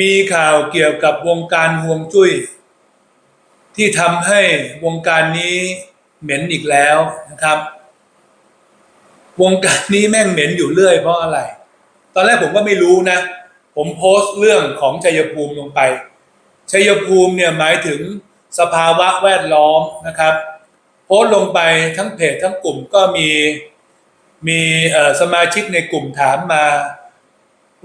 มีข่าวเกี่ยวกับวงการห่วงจุ้ย ที่ทำให้วงการนี้เหม็นอีกแล้วนะครับ วงการนี้แม่งเหม็นอยู่เรื่อยเพราะอะไร ตอนแรกผมก็ไม่รู้นะ ผมโพสต์เรื่องของชัยภูมิลงไปชัยภูมิเนี่ยหมายถึงสภาวะแวดล้อมนะครับ โพสต์ลงไปทั้งเพจทั้งกลุ่มก็มีมีสมาชิกในกลุ่มถามมา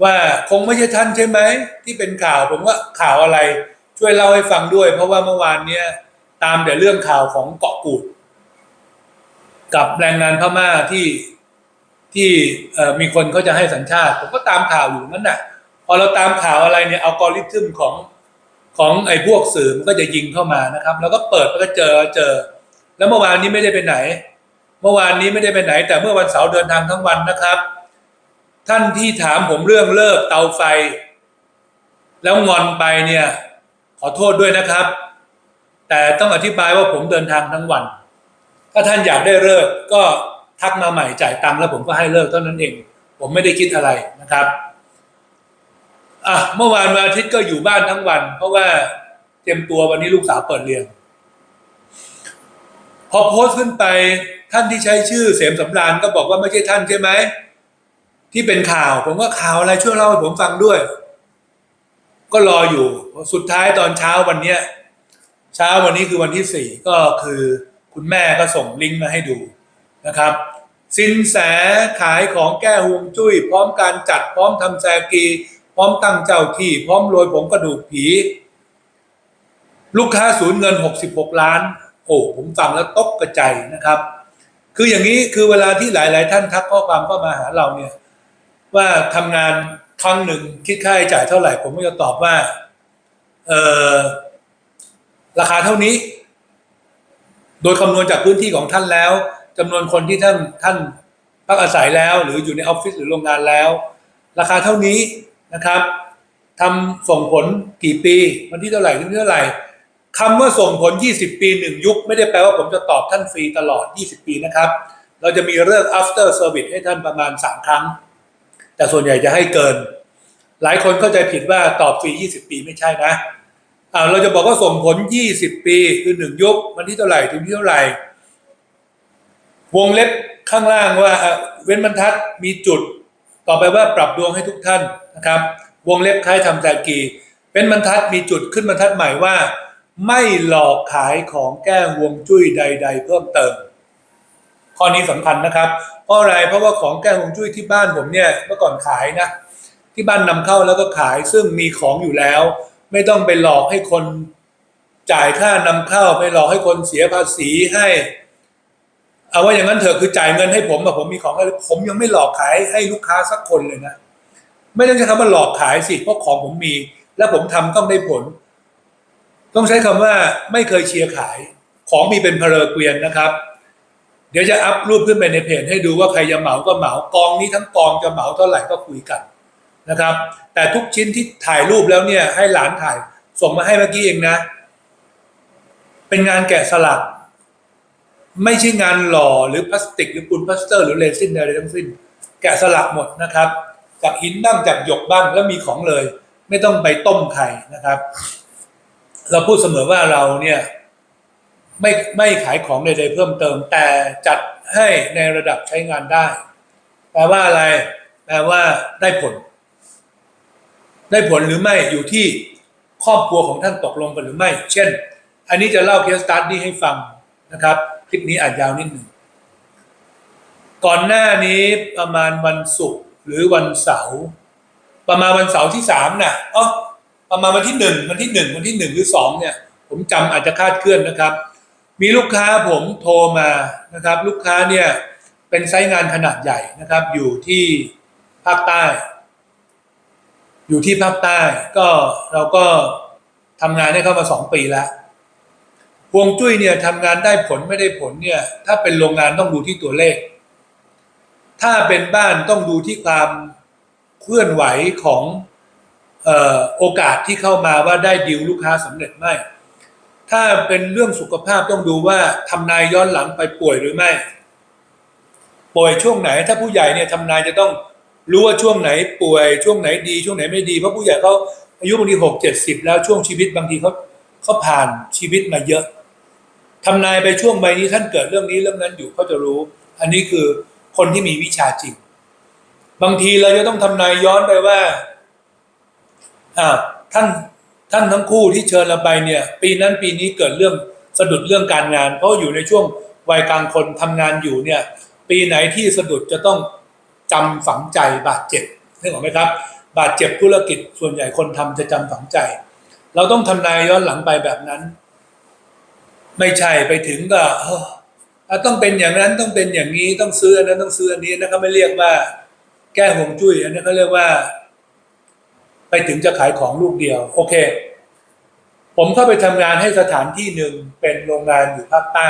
ว่าคงไม่ใช่ท่านใช่ไหมที่เป็นข่าวผมว่าข่าวอะไรช่วยเล่าให้ฟังด้วย เพราะว่าเมื่อวานเนี้ยตามแต่เรื่องข่าวของเกาะกูด กับแรงงานพม่าที่ที่มีคนเขาจะให้สัญชาติ ผมก็ตามข่าวอยู่นั่นน่ะพอเราตามข่าวอะไรเนี่ยอัลกอริทึมของของไอ้พวกสื่อมันก็จะยิงเข้ามานะครับ แล้วก็เปิดแล้วก็เจอเจอ แล้วเมื่อวานนี้ไม่ได้ไปไหน เมื่อวานนี้ไม่ได้ไปไหน แต่เมื่อวันเสาร์เดินทางทั้งวันนะครับ ท่านที่ถามผมเรื่องเลิกเตาไฟ แล้วงอนไปเนี่ย ขอโทษด้วยนะครับ แต่ต้องอธิบายว่าผมเดินทางทั้งวัน ถ้าท่านอยากได้เลิกก็ทักมาใหม่จ่ายตังค์แล้วผมก็ให้เลิกเท่านั้นเอง ผมไม่ได้คิดอะไรนะครับอะเมื่อวานวันอาทิตย์ก็อยู่บ้านทั้งวัน เพราะว่าเตรียมตัววันนี้ลูกสาวเปิดเรียนพอโพสต์ขึ้นไปท่านที่ใช้ชื่อเสมสำราญก็บอกว่าไม่ใช่ท่านใช่ไหม ที่เป็นข่าว ผมว่าข่าวอะไรช่วยเล่าให้ผมฟังด้วย ก็รออยู่สุดท้ายตอนเช้าวันเนี้ยเช้าวันนี้คือวันที่สี่ก็คือคุณแม่ก็ส่งลิงก์มาให้ดูนะครับ สินแสขายของแก้ห่วงจุ้ย พร้อมการจัดพร้อมทำแซกี พร้อมตั้งเจ้าที่ พร้อมโรยผงกระดูกผี ลูกค้าสูญเงิน 66 ล้าน โอ้ผมฟังแล้วตกกระใจนะครับ คืออย่างนี้คือเวลาที่หลาย ๆ ท่านทักข้อความเข้ามาหาเราเนี่ย ว่าทำงานครั้งหนึ่งคิดค่าใช้จ่ายเท่าไหร่ ผมก็จะตอบว่า เออราคาเท่านี้ โดยคำนวณจากพื้นที่ของท่านแล้วจำนวนคนที่ท่านท่านพักอาศัยแล้ว หรืออยู่ในออฟฟิศหรือโรงงานแล้ว ราคาเท่านี้นะครับทำส่งผลกี่ปี วันที่เท่าไหร่ถึงเท่าไหร่คำว่าส่งผล 20 ปีหนึ่งยุค ไม่ได้แปลว่าผมจะตอบท่านฟรีตลอด 20 ปีนะครับ เราจะมีเรื่อง after service ให้ท่านประมาณ 3 ครั้ง แต่ส่วนใหญ่จะให้เกิน หลายคนเข้าใจผิดว่าตอบฟรี 20 ปีไม่ใช่นะอ่าเราจะบอกว่าส่งผล 20 ปีคือหนึ่งยุควันที่เท่าไหร่ถึงที่เท่าไหร่ วงเล็บข้างล่างว่าเว้นบรรทัดมีจุด ต่อไปว่าปรับดวงให้ทุกท่านนะครับ วงเล็บคล้ายทำจากกีเป็นบรรทัดมีจุดขึ้นบรรทัดใหม่ว่า ไม่หลอกขายของแก้วงจุ้ยใด ๆ เพิ่มเติม ข้อนี้สำคัญนะครับ เพราะอะไรเพราะว่าของแก้ห่วงจุ้ยที่บ้านผมเนี่ยเมื่อก่อนขายนะ ที่บ้านนำเข้าแล้วก็ขายซึ่งมีของอยู่แล้ว ไม่ต้องไปหลอกให้คนจ่ายค่านำเข้าไปหลอกให้คนเสียภาษีให้ เอาว่าอย่างนั้นเถอะคือจ่ายเงินให้ผมอะผมมีของให้ผมยังไม่หลอกขายให้ลูกค้าสักคนเลยนะไม่ต้องใช้คำว่าหลอกขายสิเพราะของผมมี และผมทำต้องได้ผล ต้องใช้คำว่าไม่เคยเชียร์ขาย ของมีเป็นเพลเกวียนนะครับ เดี๋ยวจะอัพรูปขึ้นไปในเพจให้ดูว่าใครจะเหมาก็เหมากองนี้ทั้งกองจะเหมาเท่าไหร่ก็คุยกันนะครับ แต่ทุกชิ้นที่ถ่ายรูปแล้วเนี่ยให้หลานถ่ายส่งมาให้เมื่อกี้เองนะ เป็นงานแกะสลัก ไม่ใช่งานหล่อหรือพลาสติก หรือปูนพลาสเตอร์ หรือเรซินอะไรทั้งสิ้น แกะสลักหมดนะครับ จากหินบ้างจากหยกบ้างแล้วมีของเลย ไม่ต้องไปต้มไข่นะครับ เราพูดเสมอว่าเราเนี่ย ไม่ไม่ขายของใดๆเพิ่มเติม แต่จัดให้ในระดับใช้งานได้ แปลว่าอะไรแปลว่าได้ผล ได้ผลหรือไม่อยู่ที่ครอบครัวของท่านตกลงกันหรือไม่ เช่น อันนี้จะเล่าเคสตัดดี้ให้ฟังนะครับ คลิปนี้อาจยาวนิดหนึ่ง ก่อนหน้านี้ประมาณวันศุกร์หรือวันเสาร์ประมาณวันเสาร์ที่สามน่ะอ๋อประมาณวันที่หนึ่งวันที่หนึ่งวันที่หนึ่งหรือสองเนี่ย ผมจำอาจจะคาดเคลื่อนนะครับ มีลูกค้าผมโทรมานะครับ ลูกค้าเนี่ยเป็นไซต์งานขนาดใหญ่นะครับ อยู่ที่ภาคใต้ อยู่ที่ภาคใต้ก็เราก็ทำงานให้เข้ามาสองปีแล้วฮวงจุ้ยเนี่ยทำงานได้ผลไม่ได้ผลเนี่ย ถ้าเป็นโรงงานต้องดูที่ตัวเลข ถ้าเป็นบ้านต้องดูที่ความเคลื่อนไหวของออโอกาสที่เข้ามาว่าได้ดิวลูกค้าสำเร็จไหม ถ้าเป็นเรื่องสุขภาพต้องดูว่าทำนายย้อนหลังไปป่วยหรือไม่ ป่วยช่วงไหน ถ้าผู้ใหญ่เนี่ยทำนายจะต้องรู้ว่าช่วงไหนป่วย ช่วงไหนดี ช่วงไหนไม่ดีเพราะผู้ใหญ่เขาอายุบางทีหกเจ็ดสิบแล้วช่วงชีวิตบางทีเขาเขาผ่านชีวิตมาเยอะทำนายไปช่วงใบนี้ท่านเกิดเรื่องนี้เรื่องนั้นอยู่เขาจะรู้ อันนี้คือคนที่มีวิชาจริง บางทีเราจะต้องทำนายย้อนไปว่าอ่าท่าน ท่านทั้งคู่ที่เชิญเราไปเนี่ยปีนั้นปีนี้เกิดเรื่องสะดุดเรื่องการงาน เพราะอยู่ในช่วงวัยกลางคนทำงานอยู่เนี่ยปีไหนที่สะดุดจะต้องจำฝังใจบาดเจ็บนึกออกไหมครับ บาดเจ็บธุรกิจส่วนใหญ่คนทำจะจำฝังใจ เราต้องทำนายย้อนหลังไปแบบนั้น ไม่ใช่ไปถึงก็ต้องเป็นอย่างนั้นต้องเป็นอย่างนี้ต้องซื้ออันนั้นต้องซื้ออันนี้นะเขาไม่เรียกว่า แก้ห่วงจุ้ยอันนั้นเขาเรียกว่า ไปถึงจะขายของลูกเดียว โอเค ผมเข้าไปทำงานให้สถานที่หนึ่งเป็นโรงงานอยู่ภาคใต้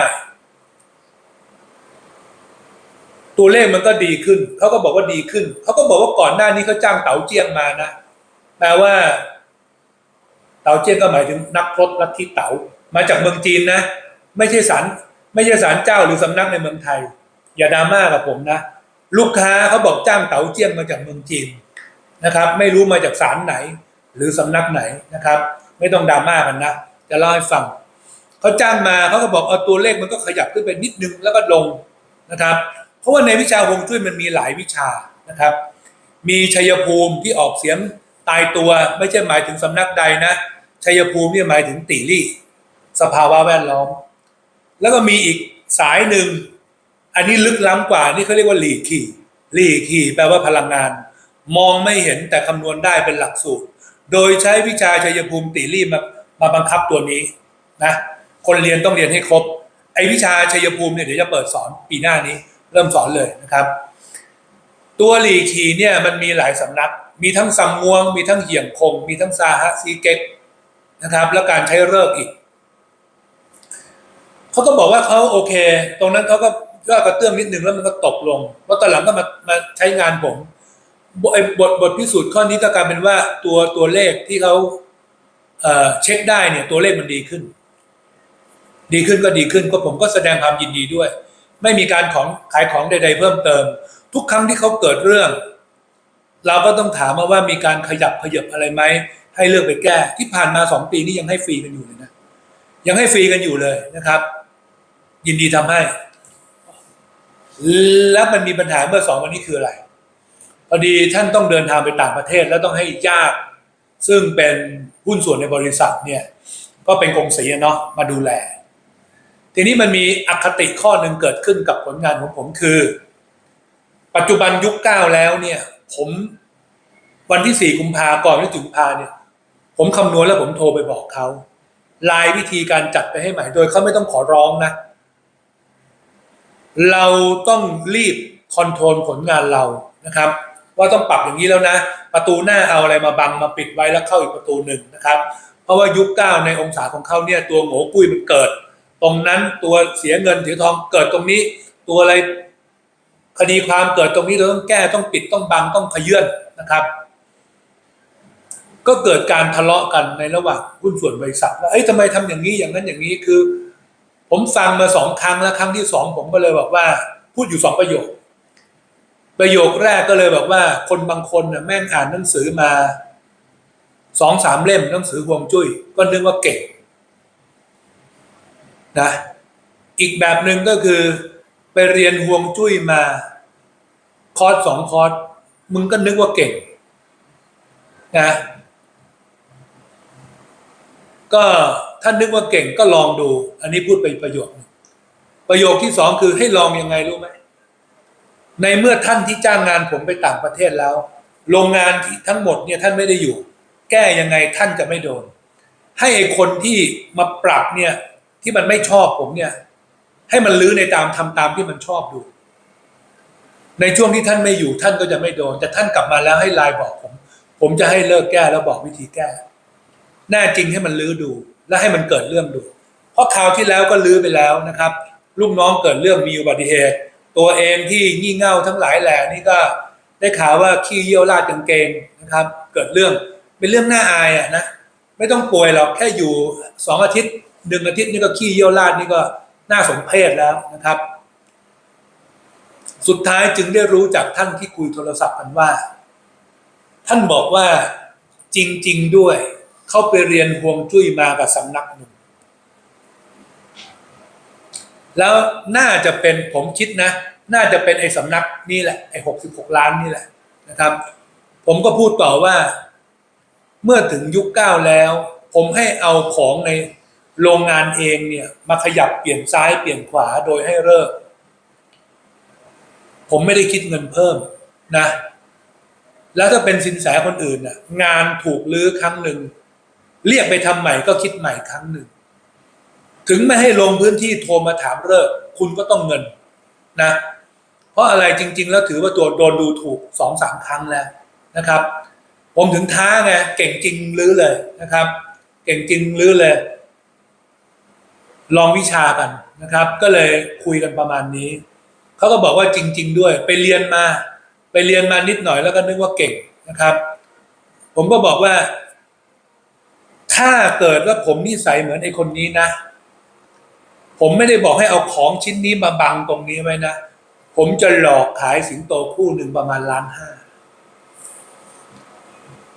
ตัวเลขมันก็ดีขึ้น เขาก็บอกว่าดีขึ้น เขาก็บอกว่าก่อนหน้านี้เขาจ้างเต๋าเจียงมานะแปลว่า เต๋าเจียงก็หมายถึงนักพรตลัทธิเต๋ามาจากเมืองจีนนะ ไม่ใช่ศาลไม่ใช่ศาลเจ้าหรือสำนักในเมืองไทย อย่าดราม่ากับผมนะ ลูกค้าเขาบอกจ้างเต๋าเจียงมาจากเมืองจีน นะครับ ไม่รู้มาจากศาลไหน หรือสำนักไหนนะครับ ไม่ต้องดราม่ากันนะจะเล่าให้ฟังเขาจ้างมาเขาก็บอกเอาตัวเลขมันก็ขยับขึ้นไปนิดนึงแล้วก็ลงนะครับ เพราะว่าในวิชาฮวงจุ้ยมันมีหลายวิชานะครับ มีชัยภูมิที่ออกเสียงตายตัวไม่ใช่หมายถึงสำนักใดนะชัยภูมินี่หมายถึงตีรี่สภาวะแวดล้อม แล้วก็มีอีกสายหนึ่ง อันนี้ลึกล้ำกว่านี่เขาเรียกว่าหลีคีหลีคีแปลว่าพลังงาน มองไม่เห็นแต่คำนวณได้เป็นหลักสูตร โดยใช้วิชาชัยภูมิตีรีมามาบังคับตัวนี้นะคนเรียนต้องเรียนให้ครบ ไอ้วิชาชัยภูมิเนี่ยเดี๋ยวจะเปิดสอนปีหน้านี้ เริ่มสอนเลยนะครับ ตัวหลีคีเนี่ยมันมีหลายสำนัก มีทั้งซัมงวง มีทั้งเหี่ยงคง มีทั้งซาฮะซีเก็กนะครับ แล้วการใช้เลิกอีกเขาก็บอกว่าเขาโอเค ตรงนั้นเขาก็ก็กระเตื้องนิดนึงแล้วมันก็ตกลงเพราตอนหลังก็มามาใช้งานผม บไอ้บทบทพิสูจน์ข้อนี้ก็กลายเป็นว่าตัวตัวเลขที่เขาเช็คได้เนี่ยตัวเลขมันดีขึ้น ดีขึ้นก็ดีขึ้นก็ผมก็แสดงความยินดีด้วย ไม่มีการของขายของใด ๆ เพิ่มเติม ทุกครั้งที่เขาเกิดเรื่อง เราก็ต้องถามมาว่ามีการขยับขยับอะไรไหมให้เลือกไปแก้ ที่ผ่านมาสองปีนี้ยังให้ฟรีกันอยู่เลยนะยังให้ฟรีกันอยู่เลยนะครับ ยินดีทำให้ แล้วมันมีปัญหาเมื่อสองวันนี้คืออะไร พอดีท่านต้องเดินทางไปต่างประเทศแล้วต้องให้ญาติซึ่งเป็นหุ้นส่วนในบริษัทเนี่ยก็เป็นกงสีเนาะมาดูแล ทีนี้มันมีอคติข้อหนึ่งเกิดขึ้นกับผลงานของผมคือ ปัจจุบันยุคเก้าแล้วเนี่ย ผมวันที่สี่กุมภาก่อนที่ถึงกุมภาเนี่ย ผมคำนวณแล้วผมโทรไปบอกเขาลายวิธีการจัดไปให้ใหม่โดยเขาไม่ต้องขอร้องนะ เราต้องรีบคอนโทรลผลงานเรานะครับ ว่าต้องปรับอย่างนี้แล้วนะ ประตูหน้าเอาอะไรมาบังมาปิดไว้แล้วเข้าอีกประตูหนึ่งนะครับ เพราะว่ายุคเก้าในองศาของเขาเนี่ยตัวโง่กุ้ยมันเกิด ตรงนั้นตัวเสียเงินเสียทองเกิดตรงนี้ ตัวอะไรคดีความเกิดตรงนี้เราต้องแก้ต้องปิดต้องบังต้องขยื่นนะครับ ก็เกิดการทะเลาะกันในระหว่างหุ้นส่วนบริษัทว่าเอ้ยทำไมทำอย่างนี้อย่างนั้นอย่างนี้คือ ผมฟังมาสองครั้งแล้วครั้งที่สองผมก็เลยบอกว่า พูดอยู่สองประโยค ประโยคแรกก็เลยบอกว่า คนบางคนน่ะแม่งอ่านหนังสือมาสองสามเล่มหนังสือฮวงจุ้ยก็นึกว่าเก่งนะอีกแบบหนึ่งก็คือ ไปเรียนฮวงจุ้ยมา คอร์สสองคอร์สมึงก็นึกว่าเก่งนะก็ถ้านึกว่าเก่งก็ลองดู อันนี้พูดไปประโยคนึงประโยคที่สองคือให้ลองยังไงรู้ไหม ในเมื่อท่านที่จ้างงานผมไปต่างประเทศแล้ว โรงงานที่ทั้งหมดเนี่ยท่านไม่ได้อยู่ แก้ยังไงท่านจะไม่โดน ให้ไอ้คนที่มาปรับเนี่ยที่มันไม่ชอบผมเนี่ย ให้มันลื้อในตามทำตามที่มันชอบดู ในช่วงที่ท่านไม่อยู่ท่านก็จะไม่โดน แต่ท่านกลับมาแล้วให้ไลน์บอกผม ผมจะให้เลิกแก้แล้วบอกวิธีแก้แน่จริงให้มันลื้อดู และให้มันเกิดเรื่องดู เพราะคราวที่แล้วก็ลื้อไปแล้วนะครับ ลูกน้องเกิดเรื่องมีอุบัติเหตุ ตัวเองที่งี่เง่าทั้งหลายแหล่นี่ก็ได้ข่าวว่าขี้เยี่ยวราดกางเกงนะครับ เกิดเรื่องเป็นเรื่องน่าอายอะนะไม่ต้องป่วยหรอกแค่อยู่สองอาทิตย์หนึ่งอาทิตย์นี่ก็ขี้เยี่ยวราดนี่ก็น่าสมเพชแล้วนะครับ สุดท้ายจึงได้รู้จากท่านที่คุยโทรศัพท์กันว่า ท่านบอกว่าจริง ๆด้วย เข้าไปเรียนฮวงจุ้ยมากับสำนักหนึ่ง แล้วน่าจะเป็นผมคิดนะ น่าจะเป็นไอ้สำนักนี่แหละไอ้หกสิบหกล้านนี่แหละนะครับ ผมก็พูดต่อว่า เมื่อถึงยุคเก้าแล้ว ผมให้เอาของในโรงงานเองเนี่ย มาขยับเปลี่ยนซ้ายเปลี่ยนขวาโดยให้เลิกผมไม่ได้คิดเงินเพิ่มนะ แล้วถ้าเป็นสินแสคนอื่นน่ะ งานถูกลื้อครั้งหนึ่งเรียกไปทำใหม่ก็คิดใหม่ครั้งหนึ่ง ถึงไม่ให้ลงพื้นที่โทรมาถามเลิกคุณก็ต้องเงินนะ เพราะอะไรจริง ๆ แล้วถือว่าตัวโดนดูถูกสองสามครั้งแล้วนะครับ ผมถึงท้าไงเก่งจริงลื้อเลยนะครับ เก่งจริงลื้อเลย ลองวิชากันนะครับ ก็เลยคุยกันประมาณนี้เขาก็บอกว่าจริง ๆ ด้วย ไปเรียนมา ไปเรียนมานิดหน่อยแล้วก็นึกว่าเก่งนะครับ ผมก็บอกว่า ถ้าเกิดว่าผมนิสัยเหมือนไอ้คนนี้นะ ผมไม่ได้บอกให้เอาของชิ้นนี้มาบังตรงนี้ไว้นะ ผมจะหลอกขายสิงโตคู่หนึ่งประมาณล้านห้า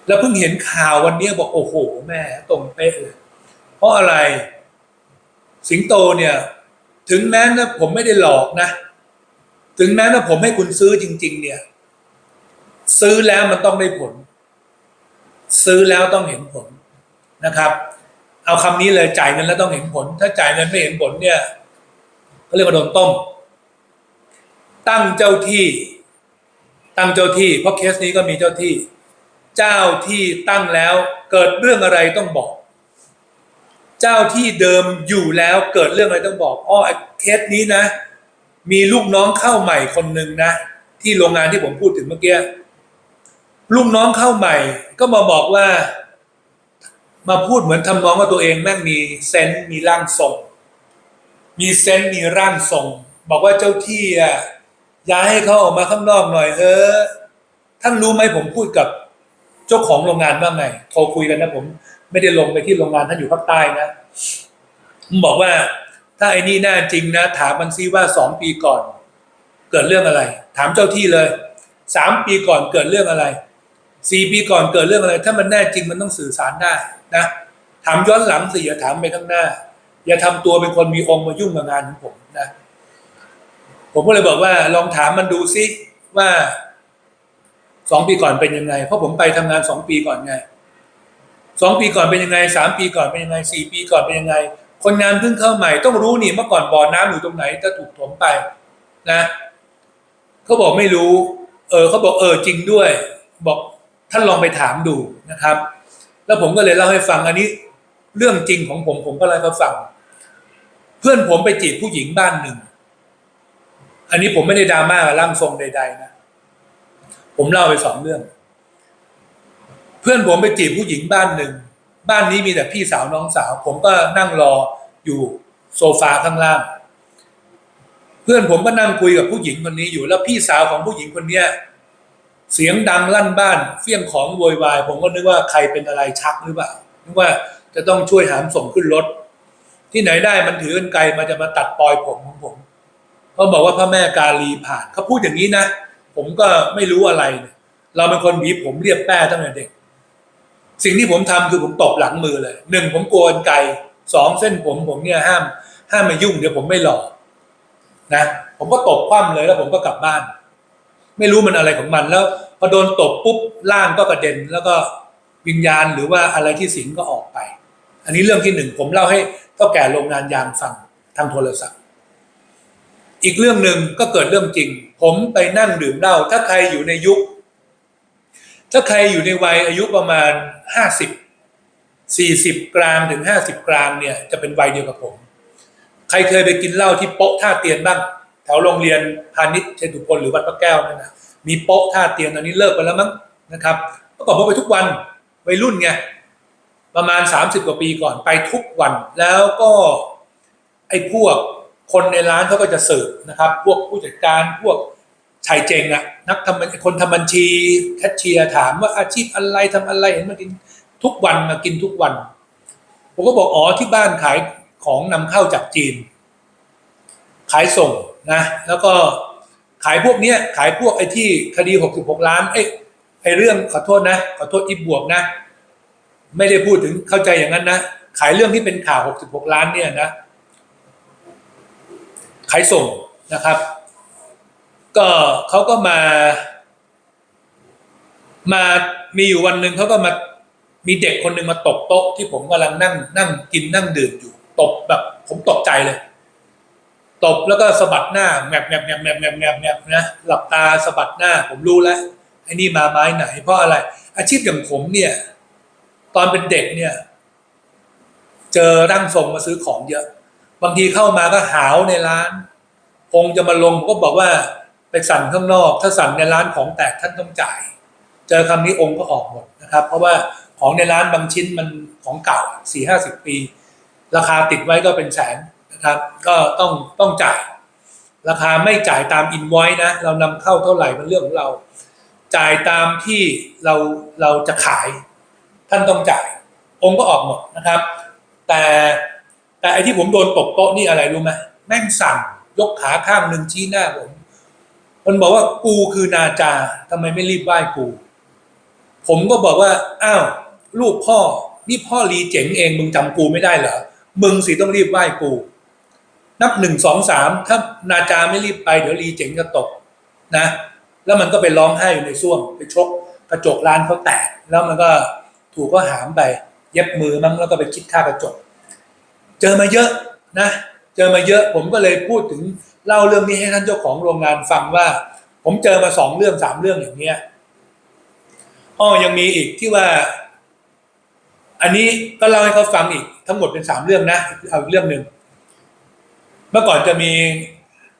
แล้วเพิ่งเห็นข่าววันนี้บอกโอ้โห แม่ตรงเป๊ะเลย เพราะอะไร สิงโตเนี่ย ถึงแม้นะผมไม่ได้หลอกนะ ถึงแม้ว่าผมให้คุณซื้อจริง ๆ เนี่ย ซื้อแล้วมันต้องได้ผล ซื้อแล้วต้องเห็นผลนะครับ เอาคำนี้เลยจ่ายเงินแล้วต้องเห็นผล ถ้าจ่ายเงินไม่เห็นผลเนี่ยเขาเรียกว่าโดนต้ม ตั้งเจ้าที่ ตั้งเจ้าที่ เพราะเคสนี้ก็มีเจ้าที่ เจ้าที่ตั้งแล้วเกิดเรื่องอะไรต้องบอก เจ้าที่เดิมอยู่แล้วเกิดเรื่องอะไรต้องบอกอ้อเคสนี้นะ มีลูกน้องเข้าใหม่คนหนึ่งนะ ที่โรงงานที่ผมพูดถึงเมื่อกี้ลูกน้องเข้าใหม่ก็มาบอกว่า มาพูดเหมือนทำนองว่าตัวเองแม่งมีเซนส์มีร่างทรง มีเซนส์มีร่างทรง บอกว่าเจ้าที่อะย้ายให้เขาออกมาข้างนอกหน่อยเออท่านรู้ไหมผมพูดกับเจ้าของโรงงานว่าไงโทรคุยกันนะผม ไม่ได้ลงไปที่โรงงานท่านอยู่ภาคใต้นะผมบอกว่า ถ้าไอ้นี่แน่จริงนะ ถามมันซิว่าสองปีก่อน เกิดเรื่องอะไร ถามเจ้าที่เลยสามปีก่อนเกิดเรื่องอะไร สี่ปีก่อนเกิดเรื่องอะไร ถ้ามันแน่จริงมันต้องสื่อสารได้นะถามย้อนหลังสิอย่าถามไปข้างหน้า อย่าทำตัวเป็นคนมีองค์มายุ่งกับงานของผมนะผมก็เลยบอกว่าลองถามมันดูซิว่าสองปีก่อนเป็นยังไง เพราะผมไปทำงานสองปีก่อนไงสองปีก่อนเป็นยังไงสามปีก่อนเป็นยังไงสี่ปีก่อนเป็นยังไง คนงานเพิ่งเข้าใหม่ต้องรู้นี่เมื่อก่อนบ่อน้ำอยู่ตรงไหนถ้าถูกถมไปนะเขาบอกไม่รู้ เออเขาบอกเออจริงด้วย บอก ท่านลองไปถามดูนะครับ แล้วผมก็เลยเล่าให้ฟังอันนี้เรื่องจริงของผมผมก็เลยเขาฟัง เพื่อนผมไปจีบผู้หญิงบ้านหนึ่ง อันนี้ผมไม่ได้ดราม่าร่างทรงใด ๆ นะ ผมเล่าไปสองเรื่อง เพื่อนผมไปจีบผู้หญิงบ้านหนึ่ง บ้านนี้มีแต่พี่สาวน้องสาว ผมก็นั่งรออยู่โซฟาข้างล่าง เพื่อนผมก็นั่งคุยกับผู้หญิงคนนี้อยู่ แล้วพี่สาวของผู้หญิงคนเนี้ย เสียงดังลั่นบ้านเฟี้ยงของโวยวาย ผมก็นึกว่าใครเป็นอะไรชักหรือเปล่านึกว่าจะต้องช่วยหามส่งขึ้นรถ ที่ไหนได้มันถือกันไกลมันจะมาตัดปลอยผมของผมเขาบอกว่าพระแม่กาลีผ่านเขาพูดอย่างนี้นะ ผมก็ไม่รู้อะไรเนี่ยเราเป็นคนหวีผมเรียบแป้ตั้งแต่เด็ก สิ่งที่ผมทำคือผมตบหลังมือเลยหนึ่งผมโกนไกลสองเส้นผมผมเนี่ยห้าม ห้ามมายุ่งเดี๋ยวผมไม่หล่อนะผมก็ตบคว่ำเลยแล้วผมก็กลับบ้าน ไม่รู้มันอะไรของมัน แล้วพอโดนตบปุ๊บร่างก็กระเด็น แล้วก็วิญญาณหรือว่าอะไรที่สิงก็ออกไป อันนี้เรื่องที่หนึ่งผมเล่าให้เท่าแก่โรงงานยางฟังทางโทรศัพท์ อีกเรื่องหนึ่งก็เกิดเรื่องจริง ผมไปนั่งดื่มเหล้าถ้าใครอยู่ในยุค ถ้าใครอยู่ในวัยอายุประมาณห้าสิบสี่สิบกลางถึงห้าสิบกลางเนี่ยจะเป็นวัยเดียวกับผม ใครเคยไปกินเหล้าที่โป๊ะท่าเตียนบ้าง แถวโรงเรียนพาณิชย์เชตุพลหรือวัดพระแก้วนั่นนะมีโป๊ะท่าเตียนตอนนี้เลิกไปแล้วมั้งนะครับเมื่อก่อนผมไปทุกวันวัยรุ่นไงประมาณสามสิบกว่าปีก่อนไปทุกวัน แล้วก็ไอ้พวกคนในร้านเขาก็จะเสิร์ฟนะครับ พวกผู้จัดการพวกชายเจงอะนักทำคนทำบัญชีแคชเชียร์ถามว่าอาชีพอะไรทำอะไรเห็นมากินทุกวันมากินทุกวัน ผมก็บอกอ๋อที่บ้านขายของนำเข้าจากจีน ขายส่ง นะแล้วก็ขายพวกเนี้ยขายพวกไอ้ที่คดีหกสิบหกล้านเอ้ยไอ้เรื่องขอโทษนะขอโทษอีบวกนะ ไม่ได้พูดถึงเข้าใจอย่างนั้นนะขายเรื่องที่เป็นข่าว 66 ล้านเนี่ยนะขายส่งนะครับ ก็เขาก็มา มามีอยู่วันหนึ่งเขาก็มามีเด็กคนหนึ่งมาตบโต๊ะที่ผมกำลังนั่งนั่งกินนั่งดื่มอยู่ตบแบบ ผมตกใจเลย ตบแล้วก็สะบัดหน้าแงบแงบแงบแงบแงบแงบแงบนะหลับตาสะบัดหน้าผมรู้แล้วไอ้นี่มาไม้ไหน เพราะอะไร อาชีพอย่างผมเนี่ย ตอนเป็นเด็กเนี่ย เจอร่างทรงมาซื้อของเยอะ บางทีเข้ามาก็หาวในร้านองค์จะมาลงผมก็บอกว่าไปสั่นข้างนอก ถ้าสั่นในร้านของแตกท่านต้องจ่าย เจอคำนี้องค์ก็ออกหมดนะครับ เพราะว่าของในร้านบางชิ้นมันของเก่าสี่ห้าสิบปี ราคาติดไว้ก็เป็นแสน นะครับ ก็ต้องต้องจ่าย ราคาไม่จ่ายตามอินไว้นะ เรานำเข้าเท่าไหร่เป็นเรื่องของเรา จ่ายตามที่เราเราจะขาย ท่านต้องจ่าย องค์ก็ออกหมดนะครับ แต่แต่ไอที่ผมโดนตบโต๊ะนี่อะไรรู้ไหมแม่งสั่นยกขาข้างหนึ่งชี้หน้าผม มันบอกว่ากูคือนาจาทำไมไม่รีบไหว้กู ผมก็บอกว่า อ้าวลูกพ่อ นี่พ่อรีเจ๋งเองมึงจำกูไม่ได้เหรอ มึงสิต้องรีบไหว้กู นับหนึ่งสองสามถ้านาจาไม่รีบไปเดี๋ยวรีเจ๋งจะตกนะ แล้วมันก็ไปร้องไห้อยู่ในส้วมไปชกกระจกร้านเขาแตก แล้วมันก็ถูกก็หามไป เย็บมือมั้งแล้วก็ไปคิดค่ากระจก เจอมาเยอะนะ เจอมาเยอะผมก็เลยพูดถึงเล่าเรื่องนี้ให้ท่านเจ้าของโรงงานฟังว่า ผมเจอมาสองเรื่องสามเรื่องอย่างเนี้ยอ้อยังมีอีกที่ว่า อันนี้ก็เล่าให้เขาฟังอีก ทั้งหมดเป็นสามเรื่องนะเอาเรื่องหนึ่ง มื่อก่อนจะมี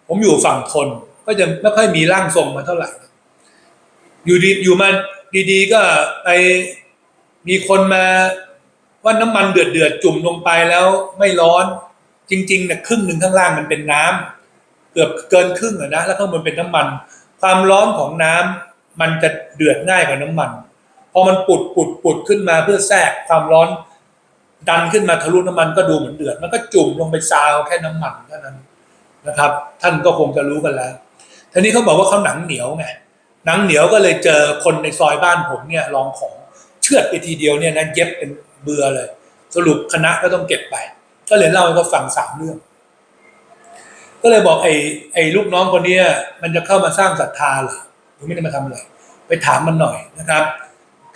ผมอยู่ฝั่งทนก็จะไม่ค่อยมีร่างทรงมาเท่าไหร่ อยู่ดีอยู่มาดีๆ ก็ไปมีคนมาว่าน้ำมันเดือดเดือดจุ่มลงไปแล้วไม่ร้อน จริงๆเนี่ยครึ่งหนึ่งข้างล่างมันเป็นน้ำเกือบเกินครึ่งอะนะแล้วข้างบนเป็นน้ำมัน ความร้อนของน้ำมันจะเดือดง่ายกว่าน้ำมัน พอมันปุดปุดปุดขึ้นมาเพื่อแทรกความร้อน ดันขึ้นมาทะลุน้ำมันก็ดูเหมือนเดือด มันก็จุ่มลงไปซาวแค่น้ำมันเท่านั้นนะครับ ท่านก็คงจะรู้กันแล้วทีนี้เขาบอกว่าเขาหนังเหนียวไงหนังเหนียวก็เลยเจอคนในซอยบ้านผมเนี่ยลองของเชือดไปทีเดียวเนี่ยนะเย็บเป็นเบื่อเลย สรุปคณะก็ต้องเก็บไป ก็เลยเล่าให้เขาฟังสามเรื่อง ก็เลยบอกไอ้ไอ้ลูกน้องคนเนี้ยมันจะเข้ามาสร้างศรัทธาเหรอหรือไม่ได้มาทำอะไรไปถามมันหน่อยนะครับ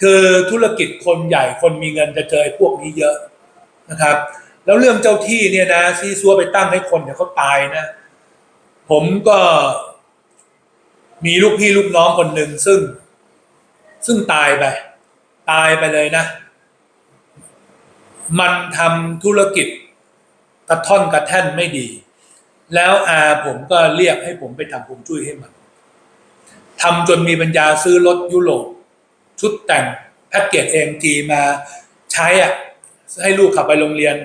คือธุรกิจคนใหญ่คนมีเงินจะเจอไอ้พวกนี้เยอะนะครับ แล้วเรื่องเจ้าที่เนี่ยนะซีซัวไปตั้งให้คนเดี๋ยวเขาตายนะ ผมก็ มีลูกพี่ลูกน้องคนหนึ่งซึ่ง ซึ่งตายไป ตายไปเลยนะ มันทำธุรกิจกระท่อนกระแท่นไม่ดี แล้วอาผมก็เรียกให้ผมไปทำผมช่วยให้มันทำจนมีปัญญาซื้อรถยุโรป ชุดแต่งแพ็กเกจเอ็มจีมาใช้อะให้ลูกขับไปโรงเรียน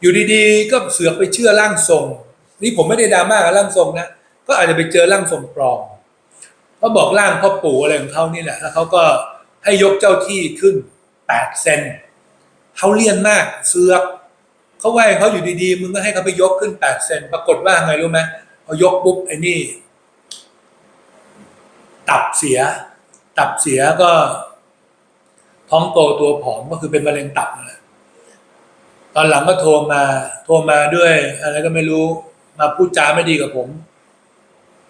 อยู่ดีๆ ก็เสือกไปเชื่อร่างทรง นี่ผมไม่ได้ดราม่ากับร่างทรงนะก็อาจจะไปเจอร่างทรงปลอมเขาบอกร่างพ่อปู่อะไรของเขานี่แหละแล้วเขาก็ให้ยกเจ้าที่ขึ้นแปดเซนเขาเลี่ยนมากเสือกเขาไหวเขาอยู่ดีๆมึงก็ให้เขาไปยกขึ้นแปดเซนปรากฏว่าไงรู้ไหมพอยกปุ๊บไอ้นี่ ตับเสีย ตับเสียก็ ท้องโตตัวผอมก็คือเป็นมะเร็งตับนั่นแหละตอนหลังก็โทรมา โทรมาด้วย อะไรก็ไม่รู้มาพูดจาไม่ดีกับผม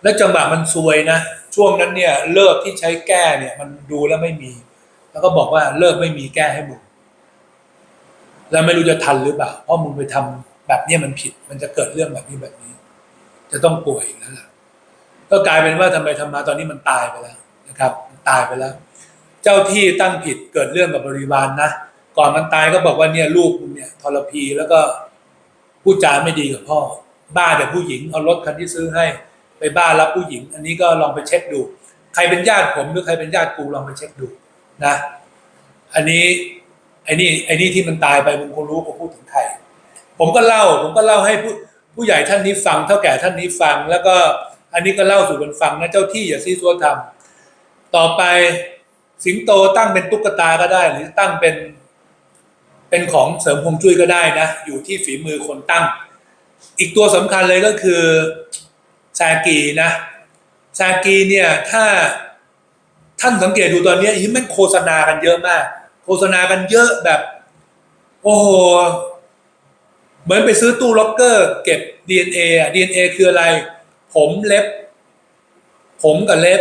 แล้วจังหวะมันซวยนะช่วงนั้นเนี่ย เลิกที่ใช้แก้เนี่ย มันดูแล้วไม่มี แล้วก็บอกว่าเลิกไม่มีแก้ให้มึงแล้วไม่รู้จะทันหรือเปล่าเพราะมึงไปทำแบบนี้มันผิด มันจะเกิดเรื่องแบบนี้แบบนี้ จะต้องป่วยอีกแล้วล่ะก็กลายเป็นว่าทำไมทำมาตอนนี้มันตายไปแล้วนะครับ ตายไปแล้ว เจ้าที่ตั้งผิดเกิดเรื่องกับบริวารนนะก่อนมันตายก็บอกว่าเนี่ยลูกมึงเนี่ยทรพีแล้วก็พูดจาไม่ดีกับพ่อ บ้าแต่ผู้หญิงเอารถคันที่ซื้อให้ ไปบ้ารับผู้หญิง อันนี้ก็ลองไปเช็คดู ใครเป็นญาติผมหรือใครเป็นญาติกูลองไปเช็คดูนะ อันนี้ไอ้นี่ไอ้นี่ที่มันตายไปมึงคงรู้กูพูดถึงใครผมก็เล่า ผมก็เล่าให้ผู้ผู้ใหญ่ท่านนี้ฟังเท่าแก่ท่านนี้ฟัง แล้วก็อันนี้ก็เล่าสู่กันฟังนะเจ้าที่อย่าซีซัวทำ ต่อไปสิงโตตั้งเป็นตุ๊กตาก็ได้ หรือตั้งเป็นเป็นของเสริมพงจุ้ยก็ได้นะ อยู่ที่ฝีมือคนตั้ง อีกตัวสำคัญเลยก็คือซากีนะซากีเนี่ยถ้าท่านสังเกตดูตอนนี้ยิ่งแม่งโฆษณากันเยอะมาก โฆษณากันเยอะแบบ โอ้โหเหมือนไปซื้อตู้ล็อกเกอร์ เก็บ DNA อะ DNA คืออะไร ผมเล็บ ผมกับเล็บ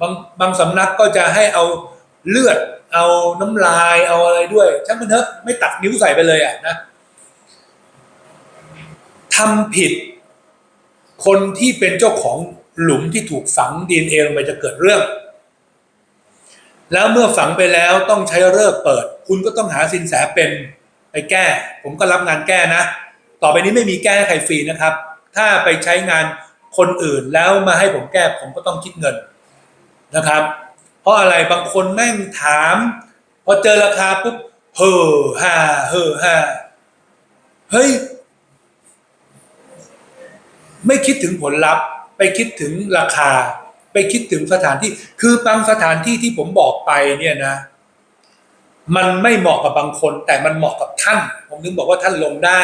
บางบางสำนักก็จะให้เอาเลือด เอาน้ำลายเอาอะไรด้วยช่างมันเถอะไม่ตัดนิ้วใส่ไปเลยอะนะทำผิด คนที่เป็นเจ้าของหลุมที่ถูกฝัง DNA ลงไปจะเกิดเรื่อง แล้วเมื่อฝังไปแล้วต้องใช้เลิกเปิด คุณก็ต้องหาสินแสเป็นไปแก้ ผมก็รับงานแก้นะ ต่อไปนี้ไม่มีแก้ใครฟรีนะครับ ถ้าไปใช้งานคนอื่นแล้วมาให้ผมแก้ผมก็ต้องคิดเงิน นะครับ เพราะอะไรบางคนแม่งถาม พอเจอราคาปุ๊บเฮ่อฮ่าเฮ่อฮ่าเฮ้ย ไม่คิดถึงผลลัพธ์ ไปคิดถึงราคา ไปคิดถึงสถานที่ คือบางสถานที่ที่ผมบอกไปเนี่ยนะ มันไม่เหมาะกับบางคน แต่มันเหมาะกับท่าน ผมถึงบอกว่าท่านลงได้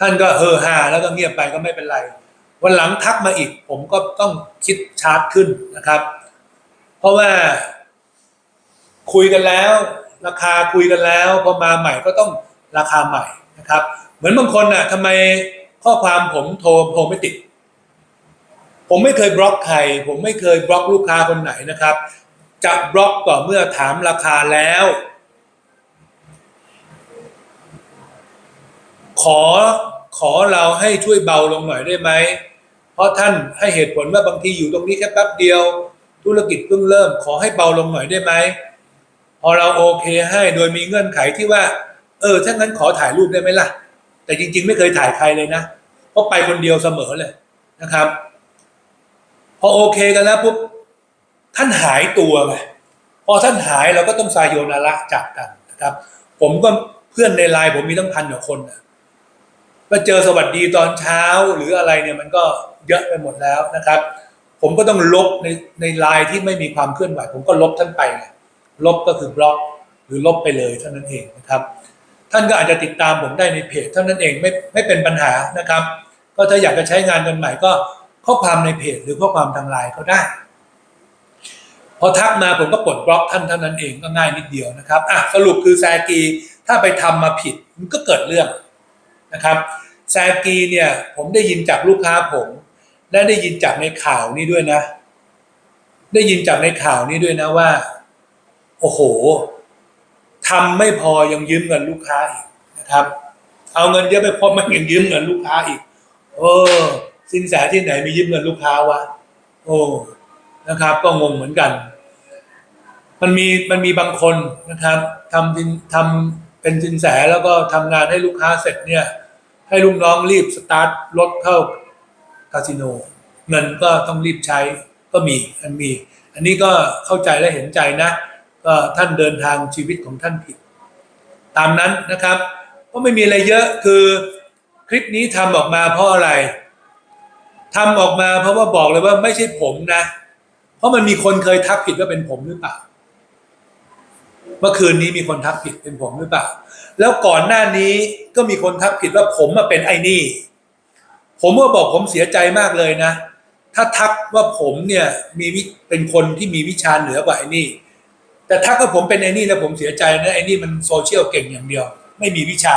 ท่านก็เฮอฮาแล้วก็เงียบไปก็ไม่เป็นไร วันหลังทักมาอีก ผมก็ต้องคิดชาร์จขึ้นนะครับ เพราะว่า คุยกันแล้ว ราคาคุยกันแล้วพอมาใหม่ก็ต้องราคาใหม่นะครับ เหมือนบางคนน่ะทำไมข้อความผมโทรโทรไม่ติด ผมไม่เคยบล็อกใคร ผมไม่เคยบล็อกลูกค้าคนไหนนะครับ จะบล็อกต่อเมื่อถามราคาแล้ว ขอขอเราให้ช่วยเบาลงหน่อยได้ไหม เพราะท่านให้เหตุผลว่าบางทีอยู่ตรงนี้แค่แป๊บเดียว ธุรกิจเพิ่งเริ่มขอให้เบาลงหน่อยได้ไหมพอเราโอเคให้โดยมีเงื่อนไขที่ว่า เออถ้างั้นขอถ่ายรูปได้ไหมล่ะ แต่จริง ๆ ไม่เคยถ่ายใครเลยนะเพราะไปคนเดียวเสมอเลยนะครับ พอโอเคกันแล้วปุ๊บท่านหายตัวไงพอท่านหายเราก็ต้องซายโยนาระจากกันนะครับ ผมก็เพื่อนในไลน์ผมมีตั้งพันกว่าคนนะ มาเจอสวัสดีตอนเช้าหรืออะไรเนี่ยมันก็เยอะไปหมดแล้วนะครับ ผมก็ต้องลบในในไลน์ที่ไม่มีความเคลื่อนไหวผมก็ลบท่านไปลบก็คือบล็อก หรือลบไปเลยเท่านั้นเองนะครับ ท่านก็อาจจะติดตามผมได้ในเพจเท่านั้นเองไม่ไม่เป็นปัญหานะครับ ก็ถ้าอยากจะใช้งานกันใหม่ก็ข้อความในเพจหรือข้อความทางไลน์ก็ได้ พอทักมาผมก็ปลดบล็อกท่านเท่านั้นเองก็ง่ายนิดเดียวนะครับอะสรุปคือแซกีถ้าไปทำมาผิดมันก็เกิดเรื่อง นะครับแซกีเนี่ยผมได้ยินจากลูกค้าผม และได้ยินจากในข่าวนี้ด้วยนะ ได้ยินจากในข่าวนี้ด้วยนะว่า โอ้โหทำไม่พอยังยืมเงินลูกค้าอีกนะครับ เอาเงินเยอะไปพอมันยังยืมเงินลูกค้าอีกเออสินแสที่ไหนมียืมเงินลูกค้าวะโอ้นะครับ ก็งงเหมือนกัน มันมีมันมีบางคนนะครับทำสินทำเป็นสินแสแล้วก็ทำงานให้ลูกค้าเสร็จเนี่ย ให้ลูกน้องรีบสตาร์ทรถเข้าคาสิโน เงินก็ต้องรีบใช้ก็มีอันมี อันนี้ก็เข้าใจและเห็นใจนะ ก็ท่านเดินทางชีวิตของท่านผิด ตามนั้นนะครับ ก็ไม่มีอะไรเยอะคือคลิปนี้ทำออกมาเพราะอะไรทำออกมาเพราะว่าบอกเลยว่าไม่ใช่ผมนะ เพราะมันมีคนเคยทักผิดว่าเป็นผมหรือเปล่า เมื่อคืนนี้มีคนทักผิดเป็นผมหรือเปล่า แล้วก่อนหน้านี้ก็มีคนทักผิดว่าผมมาเป็นไอ้นี่ ผมก็บอกผมเสียใจมากเลยนะ ถ้าทักว่าผมเนี่ยมีวิเป็นคนที่มีวิชาเหนือกว่าไอ้นี่ แต่ทักว่าผมเป็นไอ้นี่แล้วผมเสียใจนะไอ้นี่มันโซเชียลเก่งอย่างเดียว ไม่มีวิชา